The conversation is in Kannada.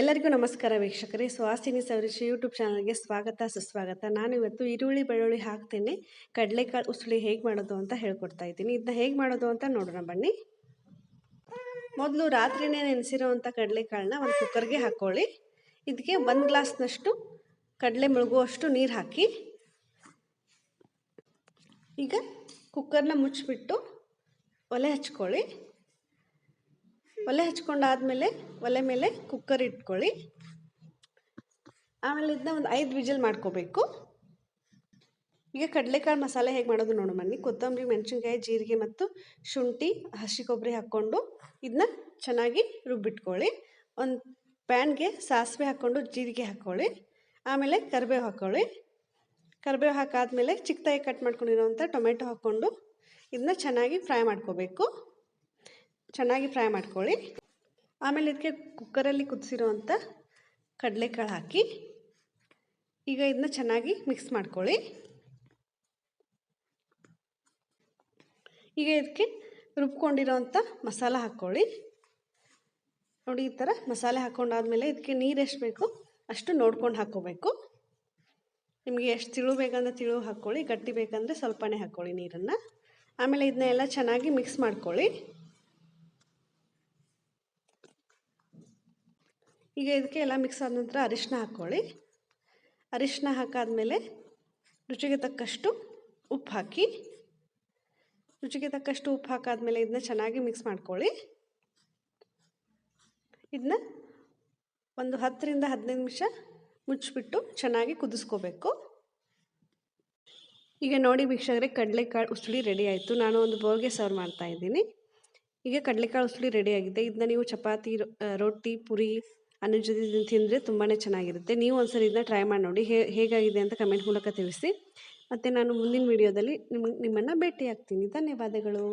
ಎಲ್ಲರಿಗೂ ನಮಸ್ಕಾರ ವೀಕ್ಷಕರೇ. ಸುಹಾಸಿನಿ ಸವರಿಶಿ ಯೂಟ್ಯೂಬ್ ಚಾನಲ್ಗೆ ಸ್ವಾಗತ, ಸುಸ್ವಾಗತ. ನಾನು ಇವತ್ತು ಈರುಳ್ಳಿ, ಬೆಳ್ಳುಳ್ಳಿ ಹಾಕ್ತೇನೆ. ಕಡಲೆಕಾಳು ಉಸುಳಿ ಹೇಗೆ ಮಾಡೋದು ಅಂತ ಹೇಳ್ಕೊಡ್ತಾ ಇದ್ದೀನಿ. ಇದನ್ನ ಹೇಗೆ ಮಾಡೋದು ಅಂತ ನೋಡೋಣ ಬನ್ನಿ. ಮೊದಲು ರಾತ್ರಿನೇ ನೆನೆಸಿರೋವಂಥ ಕಡಲೆಕಾಳನ್ನ ಒಂದು ಕುಕ್ಕರ್ಗೆ ಹಾಕ್ಕೊಳ್ಳಿ ಇದಕ್ಕೆ ಒಂದು ಗ್ಲಾಸ್ನಷ್ಟು ಕಡಲೆ ಮುಳುಗುವಷ್ಟು ನೀರು ಹಾಕಿ. ಈಗ ಕುಕ್ಕರ್ನ ಮುಚ್ಚಿಬಿಟ್ಟು ಒಲೆ ಹಚ್ಕೊಳ್ಳಿ. ಒಲೆ ಹಚ್ಕೊಂಡಾದ್ಮೇಲೆ ಒಲೆ ಮೇಲೆ ಕುಕ್ಕರ್ ಇಟ್ಕೊಳ್ಳಿ. ಆಮೇಲೆ ಇದನ್ನ ಒಂದು ಐದು ವಿಜಲ್ ಮಾಡ್ಕೋಬೇಕು. ಈಗ ಕಡಲೆಕಾಳು ಮಸಾಲೆ ಹೇಗೆ ಮಾಡೋದು ನೋಡು ಬನ್ನಿ ಕೊತ್ತಂಬರಿ, ಮೆಣಸಿನ್ಕಾಯಿ, ಜೀರಿಗೆ ಮತ್ತು ಶುಂಠಿ, ಹಸಿ ಕೊಬ್ಬರಿ ಹಾಕ್ಕೊಂಡು ಇದನ್ನ ಚೆನ್ನಾಗಿ ರುಬ್ಬಿಟ್ಕೊಳ್ಳಿ. ಒಂದು ಪ್ಯಾನ್ಗೆ ಸಾಸಿವೆ ಹಾಕ್ಕೊಂಡು ಜೀರಿಗೆ ಹಾಕ್ಕೊಳ್ಳಿ. ಆಮೇಲೆ ಕರಿಬೇವು ಹಾಕ್ಕೊಳ್ಳಿ. ಕರಿಬೇವು ಹಾಕಾದ್ಮೇಲೆ ಚಿಕ್ಕದಾಗಿ ಕಟ್ ಮಾಡ್ಕೊಂಡಿರೋವಂಥ ಟೊಮೆಟೊ ಹಾಕ್ಕೊಂಡು ಇದನ್ನ ಚೆನ್ನಾಗಿ ಫ್ರೈ ಮಾಡ್ಕೋಬೇಕು. ಚೆನ್ನಾಗಿ ಫ್ರೈ ಮಾಡ್ಕೊಳ್ಳಿ. ಆಮೇಲೆ ಇದಕ್ಕೆ ಕುಕ್ಕರಲ್ಲಿ ಕುದಿಸಿರೋವಂಥ ಕಡಲೆಕಾಳು ಹಾಕಿ ಈಗ ಇದನ್ನ ಚೆನ್ನಾಗಿ ಮಿಕ್ಸ್ ಮಾಡ್ಕೊಳ್ಳಿ. ಈಗ ಇದಕ್ಕೆ ರುಬ್ಕೊಂಡಿರೋವಂಥ ಮಸಾಲ ಹಾಕ್ಕೊಳ್ಳಿ. ನೋಡಿ ಈ ಥರ ಮಸಾಲೆ ಹಾಕ್ಕೊಂಡಾದ್ಮೇಲೆ ಇದಕ್ಕೆ ನೀರು ಎಷ್ಟು ಬೇಕು ಅಷ್ಟು ನೋಡ್ಕೊಂಡು ಹಾಕ್ಕೋಬೇಕು. ನಿಮಗೆ ಎಷ್ಟು ತಿಳು ಬೇಕಂದ್ರೆ ತಿಳು ಹಾಕ್ಕೊಳ್ಳಿ, ಗಟ್ಟಿ ಬೇಕಂದರೆ ಸ್ವಲ್ಪನೇ ಹಾಕ್ಕೊಳ್ಳಿ ನೀರನ್ನು. ಆಮೇಲೆ ಇದನ್ನ ಎಲ್ಲ ಚೆನ್ನಾಗಿ ಮಿಕ್ಸ್ ಮಾಡ್ಕೊಳ್ಳಿ. ಈಗ ಇದಕ್ಕೆ ಎಲ್ಲ ಮಿಕ್ಸ್ ಆದ ನಂತರ ಅರಿಶಿನ ಹಾಕ್ಕೊಳ್ಳಿ. ಅರಿಶಿನ ಹಾಕಾದಮೇಲೆ ರುಚಿಗೆ ತಕ್ಕಷ್ಟು ಉಪ್ಪು ಹಾಕಿ. ರುಚಿಗೆ ತಕ್ಕಷ್ಟು ಉಪ್ಪು ಹಾಕಾದಮೇಲೆ ಇದನ್ನ ಚೆನ್ನಾಗಿ ಮಿಕ್ಸ್ ಮಾಡ್ಕೊಳ್ಳಿ. ಇದನ್ನ ಒಂದು ಹತ್ತರಿಂದ ಹದಿನೈದು ನಿಮಿಷ ಮುಚ್ಚಿಬಿಟ್ಟು ಚೆನ್ನಾಗಿ ಕುದಿಸ್ಕೋಬೇಕು. ಈಗ ನೋಡಿ ವೀಕ್ಷಕರೇ, ಕಡಲೆಕಾಳು ಉಸುಳಿ ರೆಡಿ ಆಯಿತು. ನಾನು ಒಂದು ಬೋರ್ಗೆ ಸರ್ವ್ ಮಾಡ್ತಾ ಇದ್ದೀನಿ. ಈಗ ಕಡಲೆಕಾಳು ಉಸುಳಿ ರೆಡಿ ಆಗಿದೆ. ಇದನ್ನ ನೀವು ಚಪಾತಿ ರೊಟ್ಟಿ, ಪುರಿ ಅನ್ನ ಜೊತೆ ತಿಂದರೆ ತುಂಬಾ ಚೆನ್ನಾಗಿರುತ್ತೆ. ನೀವು ಒಂದ್ಸರಿ ಇದನ್ನ ಟ್ರೈ ಮಾಡಿ ನೋಡಿ ಹೇಗಾಗಿದೆ ಅಂತ ಕಮೆಂಟ್ ಮೂಲಕ ತಿಳಿಸಿ. ಮತ್ತು ನಾನು ಮುಂದಿನ ವೀಡಿಯೋದಲ್ಲಿ ನಿಮ್ಮ ನಿಮ್ಮನ್ನು ಭೇಟಿಯಾಗ್ತೀನಿ. ಧನ್ಯವಾದಗಳು.